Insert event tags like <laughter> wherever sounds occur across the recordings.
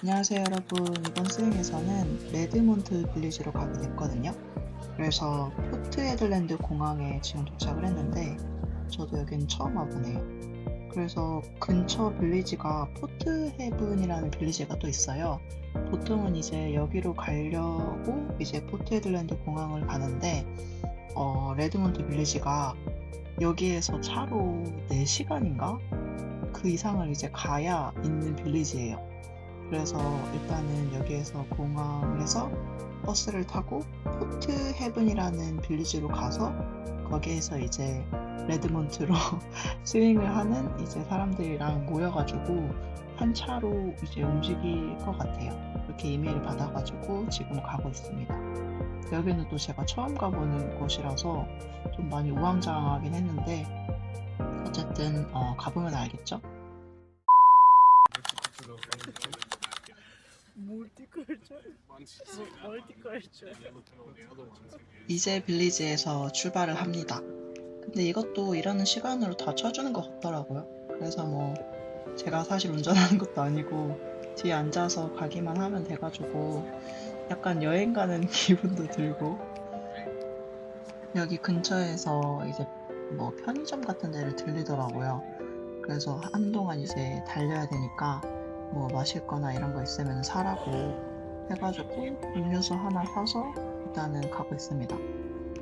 안녕하세요 여러분. 이번 스윙에서는 레드몬트 빌리지로 가게 됐거든요. 그래서 포트 헤들랜드 공항에 지금 도착을 했는데 저도 여긴 처음 와보네요. 그래서 근처 빌리지가 포트 헤븐이라는 빌리지가 또 있어요. 보통은 이제 여기로 가려고 이제 포트 헤들랜드 공항을 가는데 어, 레드몬트 빌리지가 여기에서 차로 4시간인가? 그 이상을 이제 가야 있는 빌리지예요 그래서 일단은 여기에서 공항에서 버스를 타고 포트 헤븐이라는 빌리지로 가서 거기에서 이제 레드몬트로 <laughs> 스윙을 하는 이제 사람들이랑 모여가지고 한 차로 이제 움직일 것 같아요. 이렇게 이메일 받아가지고 지금 가고 있습니다. 여기는 또 제가 처음 가보는 곳이라서 좀 많이 우왕좌왕하긴 했는데 어쨌든 어, 가보면 알겠죠? 멀티컬처? 멀티컬처 이제 빌리지에서 출발을 합니다. 근데 이것도 일하는 시간으로 다 쳐주는 것 같더라고요. 그래서 뭐 제가 사실 운전하는 것도 아니고 뒤에 앉아서 가기만 하면 돼가지고 약간 여행 가는 <laughs> 기분도 들고 여기 근처에서 이제 뭐 편의점 같은 데를 들리더라고요. 그래서 한동안 이제 달려야 되니까 뭐 마실 거나 이런 거 있으면 사라고 해가지고 음료수 하나 사서 일단은 가고 있습니다.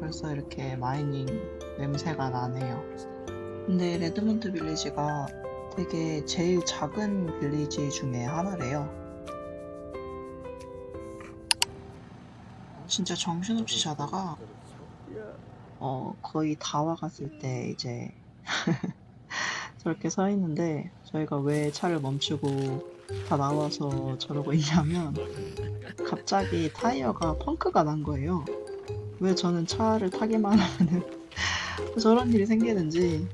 벌써 이렇게 마이닝 냄새가 나네요. 근데 레드몬트 빌리지가 되게 제일 작은 빌리지 중에 하나래요. 진짜 정신없이 자다가 어, 거의 다 와갔을 때 이제 <laughs> 저렇게 서 있는데 저희가 왜 차를 멈추고 다 나와서 저러고 있냐면 갑자기 타이어가 펑크가 난 거예요. 왜 저는 차를 타기만 하면은 <laughs> 저런 일이 생기는지.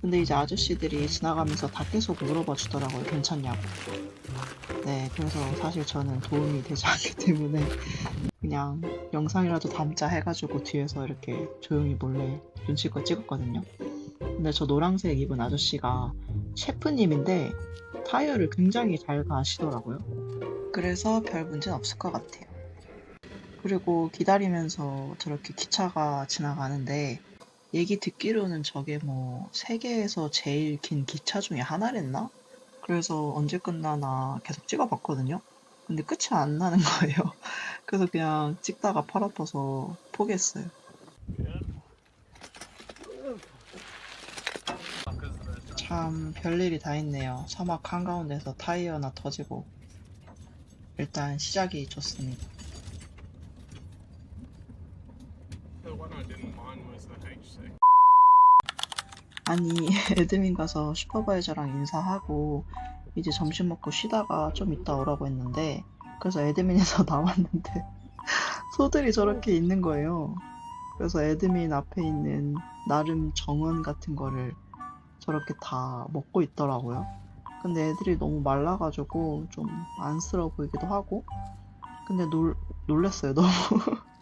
근데 이제 아저씨들이 지나가면서 다 계속 물어봐 주더라고요. 괜찮냐고. 네, 그래서 사실 저는 도움이 되지 않기 때문에 그냥 영상이라도 담자 해가지고 뒤에서 이렇게 조용히 몰래 눈치껏 찍었거든요. 근데 저 노란색 입은 아저씨가 셰프님인데 타이어를 굉장히 잘 가시더라고요. 그래서 별 문제는 없을 것 같아요. 그리고 기다리면서 저렇게 기차가 지나가는데 얘기 듣기로는 저게 뭐 세계에서 제일 긴 기차 중에 하나랬나? 그래서 언제 끝나나 계속 찍어봤거든요. 근데 끝이 안 나는 <laughs> 거예요. 그래서 그냥 찍다가 팔 아파서 포기했어요. 참 별일이 다 있네요. 사막 한가운데서 타이어나 터지고 일단 시작이 좋습니다. 아니 <laughs> 에드민 가서 슈퍼바이저랑 인사하고 이제 점심 먹고 쉬다가 좀 이따 오라고 했는데 그래서 에드민에서 <laughs> 나왔는데 소들이 저렇게 있는 거예요. 그래서 에드민 앞에 있는 나름 정원 같은 거를 저렇게 다 먹고 있더라고요. 근데 애들이 너무 말라가지고 좀 안쓰러워 보이기도 하고 근데 놀, 놀랬어요 너무 <laughs>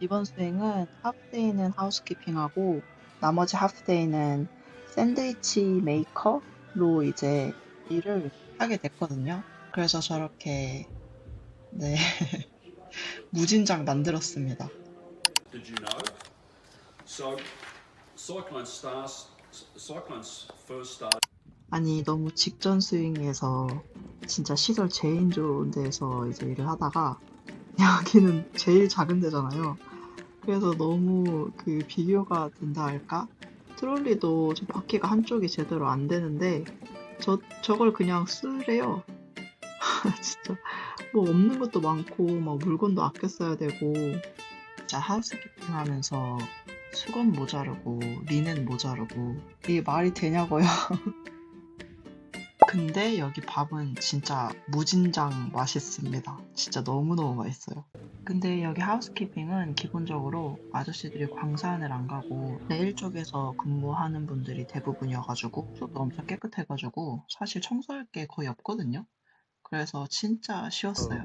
이번 수행은 하프데이는 하우스키핑하고 나머지 하프데이는 샌드위치 메이커로 이제 일을 하게 됐거든요. 그래서 저렇게 네 <laughs> 무진장 만들었습니다. 아니 너무 직전 스윙에서 진짜 시설 제일 좋은 데서 이제 일을 하다가 <laughs> 여기는 제일 작은 데잖아요. 그래서 너무 그 비교가 된다 할까? 트롤리도 저 바퀴가 한쪽이 제대로 안 되는데 저 저걸 그냥 쓰래요. <laughs> 진짜 뭐 없는 것도 많고 막 물건도 아껴 써야 되고 진짜 하우스키핑 하면서 수건 모자르고 리넨 모자르고 이게 말이 되냐고요. <laughs> 근데 여기 밥은 진짜 무진장 맛있습니다. 진짜 너무너무 맛있어요. 근데 여기 하우스키핑은 기본적으로 아저씨들이 광산을 안 가고 내일 쪽에서 근무하는 분들이 대부분이어가지고 숙도 엄청 깨끗해가지고 사실 청소할 게 거의 없거든요. 그래서 진짜 쉬웠어요.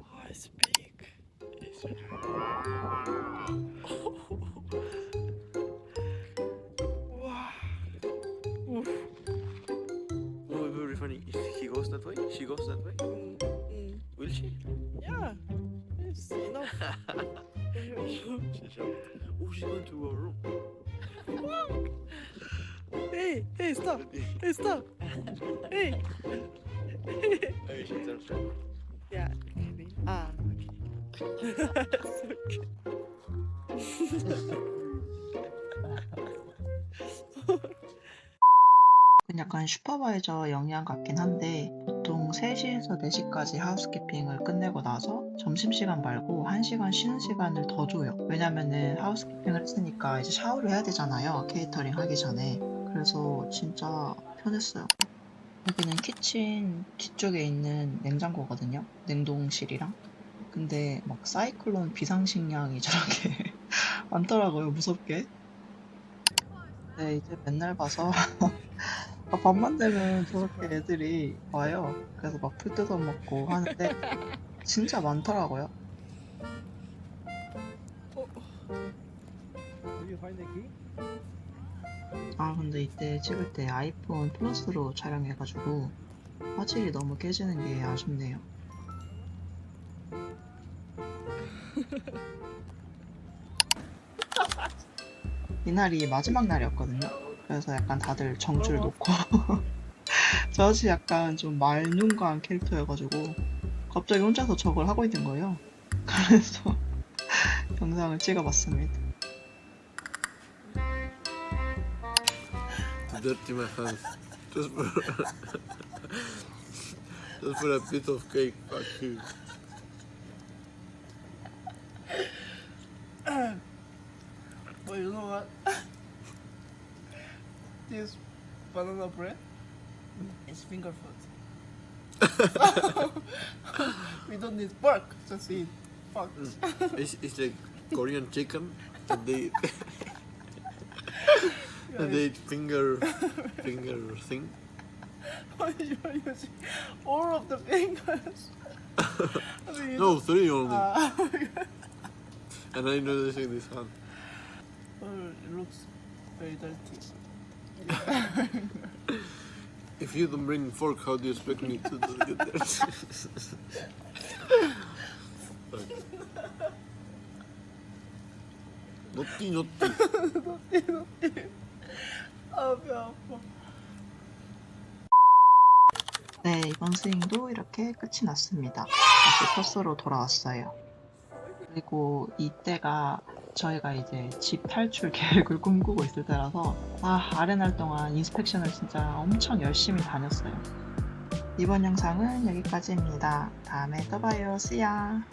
I that way. She goes that way. Mm, mm. Will she? Yeah. It's enough. She jumped. Oh, she's going to her room. hey, hey, stop. Hey, stop. Hey. Hey, she turns around. yeah, maybe. Ah, okay. 그 약간 슈퍼바이저 영향 같긴 한데 보통 3시에서 4시까지 하우스키핑을 끝내고 나서 점심시간 말고 1시간 쉬는 시간을 더 줘요. 왜냐면은 하우스키핑을 했으니까 이제 샤워를 해야 되잖아요. 케이터링 하기 전에. 그래서 진짜 편했어요. 여기는 키친 뒤쪽에 있는 냉장고거든요. 냉동실이랑. 근데 막 사이클론 비상식량이 저렇게 <laughs> 많더라고요. 무섭게. 네, 이제 맨날 봐서 <laughs> 아, 밤만 되면 저렇게 애들이 와요. 그래서 막 풀 뜯어 먹고 하는데 진짜 많더라고요. 아 근데 이때 찍을 때 아이폰 플러스로 촬영해가지고 화질이 너무 깨지는 게 아쉽네요. <laughs> 이날이 마지막 날이었거든요. 그래서 약간 다들 정줄 놓고 <laughs> 저 아저씨 약간 좀 말눈간 캐릭터여가지고 갑자기 혼자서 저걸 하고 있는 거예요. <laughs> 그래서 영상을 찍어봤습니다. Hands. Just for, just for a bit of cake. Fuck you. This banana bread is finger food. <laughs> we don't need pork, just eat pork. It's, it's like Korean chicken. And they <laughs> and they eat finger finger thing. <laughs> You're using all of the fingers. I mean, No, three only. uh, And I know this in this hand. oh, it looks very dirty. If you don't bring fork, how do you expect me to do? Fuck. Naughty, naughty. 아, 배 아파. 네, 이번 스윙도 이렇게 끝이 났습니다. 다시 코스로 돌아왔어요. 그리고 이때가 저희가 이제 집 탈출 <laughs> 계획을 꿈꾸고 있을 때라서 아, 아레날 동안 인스펙션을 진짜 엄청 열심히 다녔어요. 이번 영상은 여기까지입니다. 다음에 또 봐요. Ya!